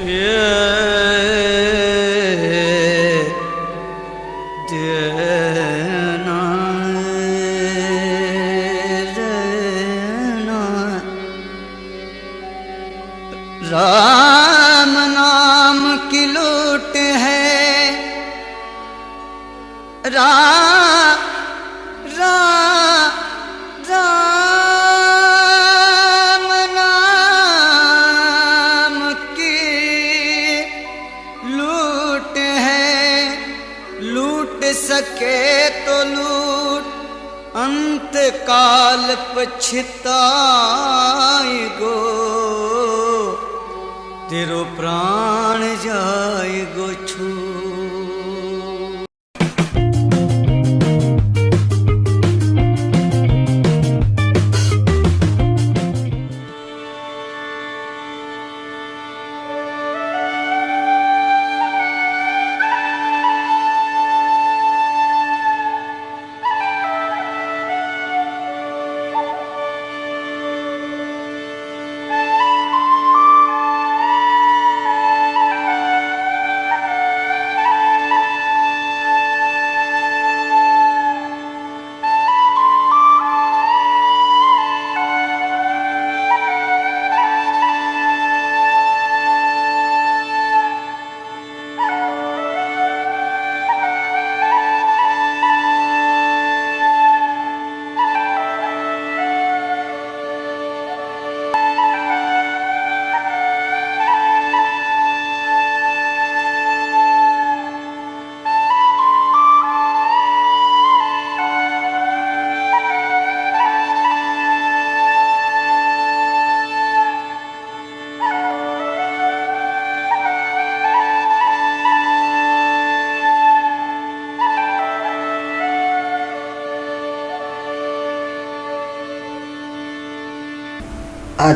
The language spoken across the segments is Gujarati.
Yeah. ਕਾਲ ਪਛਤਾਏ ਗੋ। ਤੇਰੋ ਪ੍ਰਾਣ ਜਾਏ ਗੋ ਛੂ।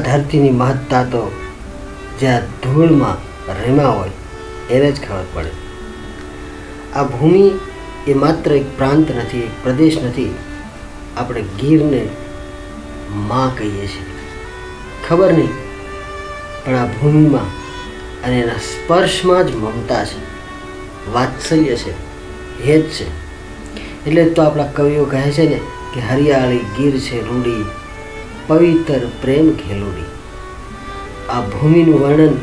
ધરતીની મહત્તા તો જ્યાં ધૂળમાં રેમા હોય, એને જ ખબર પડે. આ ભૂમિ એ માત્ર એક પ્રાંત નથી, એક પ્રદેશ નથી. આપણે ગીરને માં કહીએ છીએ. ખબર નહીં, પણ આ ભૂમિમાં અને એના સ્પર્શમાં જ મમતા છે. વાત્સલ્ય છે હેત છે. એટલે તો આપણા કવિઓ કહે છે ને કે હરિયાળી ગીર છે, રૂડી પવિત્ર પ્રેમ ખેલોડી આ ભૂમિનું વર્ણન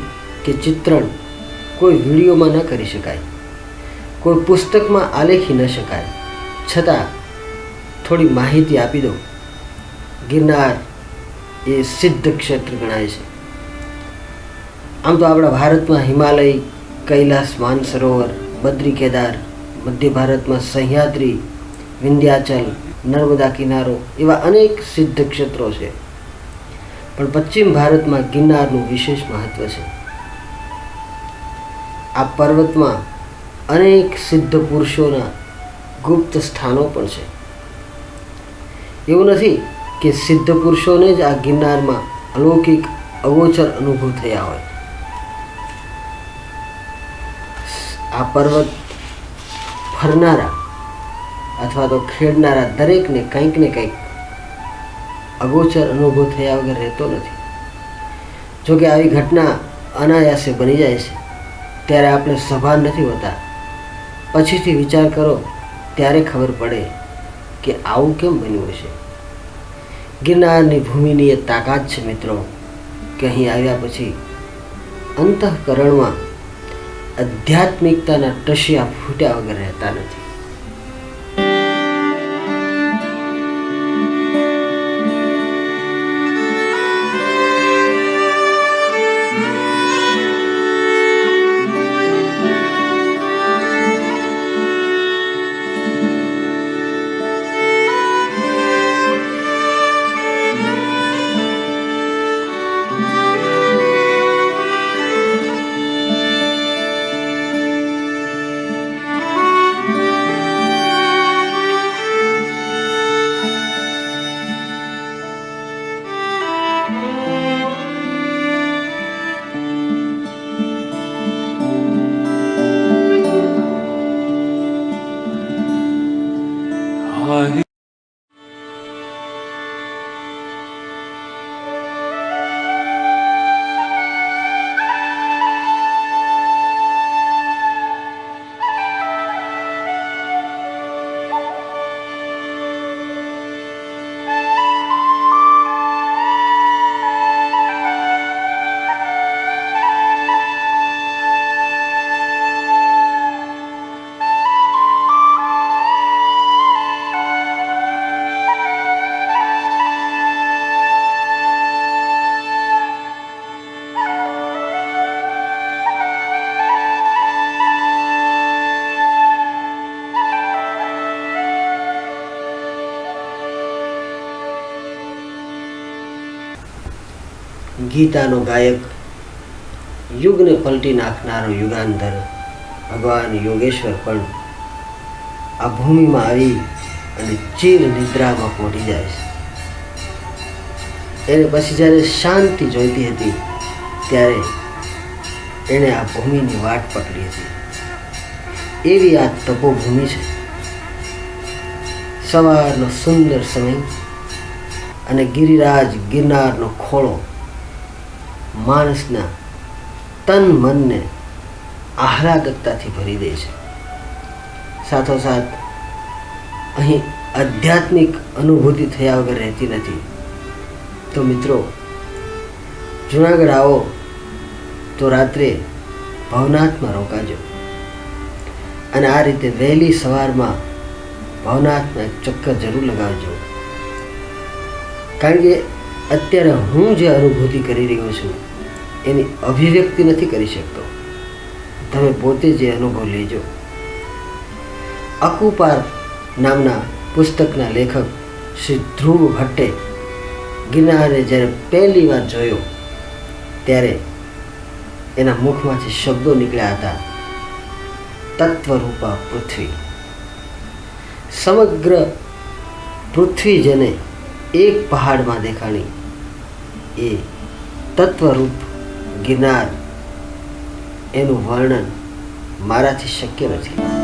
કે ચિત્રણ કોઈ વિડીયોમાં ન કરી શકાય. કોઈ પુસ્તકમાં આલેખી ન શકાય. છતાં થોડી માહિતી આપી દો ગિરનાર એ સિદ્ધ ક્ષેત્ર ગણાય છે. આમ તો આપણા ભારતમાં હિમાલય, કૈલાસ, માનસરોવર, બદ્રી કેદાર, મધ્ય ભારતમાં સહ્યાદ્રી, વિંધ્યાચલ નર્મદા કિનારો એવા અનેક સિદ્ધ ક્ષેત્રો છે. પણ પશ્ચિમ ભારતમાં ગિરનારનું વિશેષ મહત્વ છે. આ પર્વતમાં અનેક સિદ્ધ પુરુષોના ગુપ્ત સ્થાનો પણ છે. એવું નથી કે સિદ્ધ પુરુષોને જ આ ગિરનારમાં અલૌકિક અગોચર અનુભવ થયા હોય. આ પર્વત ફરનારા અથવા તો ખેડનારા દરેકને કંઈક ને કંઈક અગોચર અનુભવ થયા વગર રહેતો નથી. જોકે આવી ઘટના અનાયાસે બની જાય છે, ત્યારે આપણે સભાન નથી હોતા. પછીથી વિચાર કરો, ત્યારે ખબર પડે કે આવું કેમ બન્યું હશે. ગિરનારની ભૂમિની એ તાકાત છે મિત્રો, કે અહીં આવ્યા પછી અંતઃકરણમાં આધ્યાત્મિકતાના ટસિયા ફૂટ્યા વગર રહેતા નથી. ગીતાનો ગાયક યુગને પલટી નાખનારો યુગાંધર ભગવાન યોગેશ્વર પણ આ ભૂમિમાં આવી અને ચીર નિદ્રામાં પહોંચી જાય છે. એને પછી જ્યારે શાંતિ જોઈતી હતી, ત્યારે એણે આ ભૂમિની વાટ પકડી હતી. એવી આ તપોભૂમિ છે. સવારનો સુંદર સમય અને ગિરિરાજ ગિરનારનો ખોળો માણસના તન મનને આહલાદકતાથી ભરી દે છે. સાથોસાથ અહીં આધ્યાત્મિક અનુભૂતિ થયા વગર રહેતી નથી. તો મિત્રો, જુનાગઢ આવો તો રાત્રે ભવનાથમાં રોકાજો. અને આ રીતે વહેલી સવારમાં ભવનાથમાં ચક્કર જરૂર લગાવજો. કારણ કે અત્યારે હું જે અનુભૂતિ કરી રહ્યો છું, એની અભિવ્યક્તિ નથી કરી શકતો. તમે પોતે જે અનુભવ લેજો. અકુપાર નામના પુસ્તકના લેખક શ્રી ધ્રુવ ભટ્ટે ગિરનારને જ્યારે પહેલી વાર જોયો, ત્યારે એના મુખમાંથી શબ્દો નીકળ્યા હતા, તત્વરૂપા પૃથ્વી. સમગ્ર પૃથ્વી જેને એક પહાડમાં દેખાણી એ તત્વરૂપ ગિરનાર એનું વર્ણન મારાથી શક્ય નથી.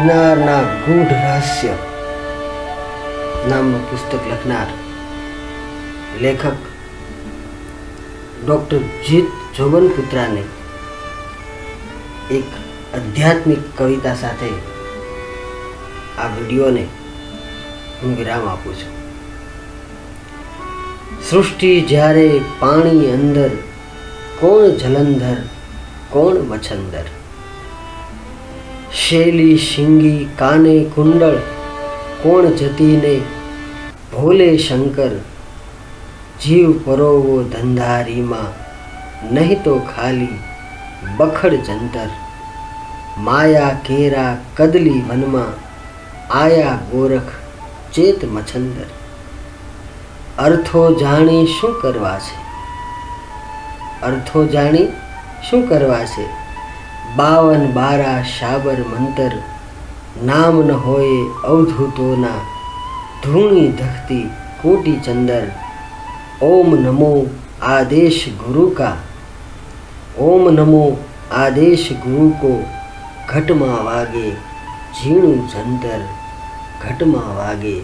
ગિરનારના ગૂઢ રહસ્ય નામનું પુસ્તક લખનાર લેખક ડૉક્ટર જીત જોબનપુત્રાને એક આધ્યાત્મિક કવિતા સાથે આ વિડીયોને હું વિરામ આપું છું. સૃષ્ટિ જ્યારે પાણી અંદર, કોણ જલંધર, કોણ મચ્છંદર? શેલી, શિંગી, કાને, કુંડળ, કોણ જતીને ભોલે શંકર, જીવ પરોવો ધંધારીમાં, નહીં તો ખાલી બખડ જંતર. માયા કેરા કદલી વનમાં, આયા ગોરખ ચેત મછંદર. અર્થો જાણી શું કરવા છે? અર્થો જાણી શું કરવા છે? બાવન બારા શાબર મંતર નામ ન હોય અવધૂતોના ધૂણી ધખતી કોટી ચંદર ઓમ નમો આદેશ ગુરુ કા ઓમ નમો આદેશ ગુરુ કો ઘટમાં વાગે ઝીણું જંતર ઘટમાં વાગે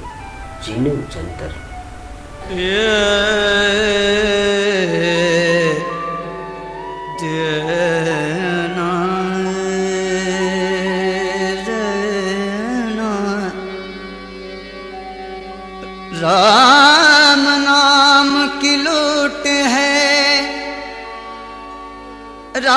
ઝીણું જંતર Yeah, yeah. रा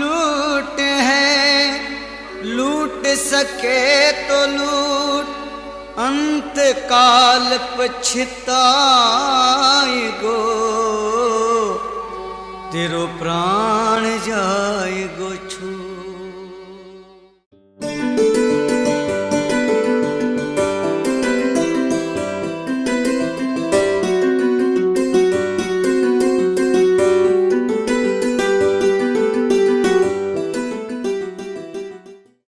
लूट है लूट सके तो लूट अंत काल पछताई गो तेरो प्राण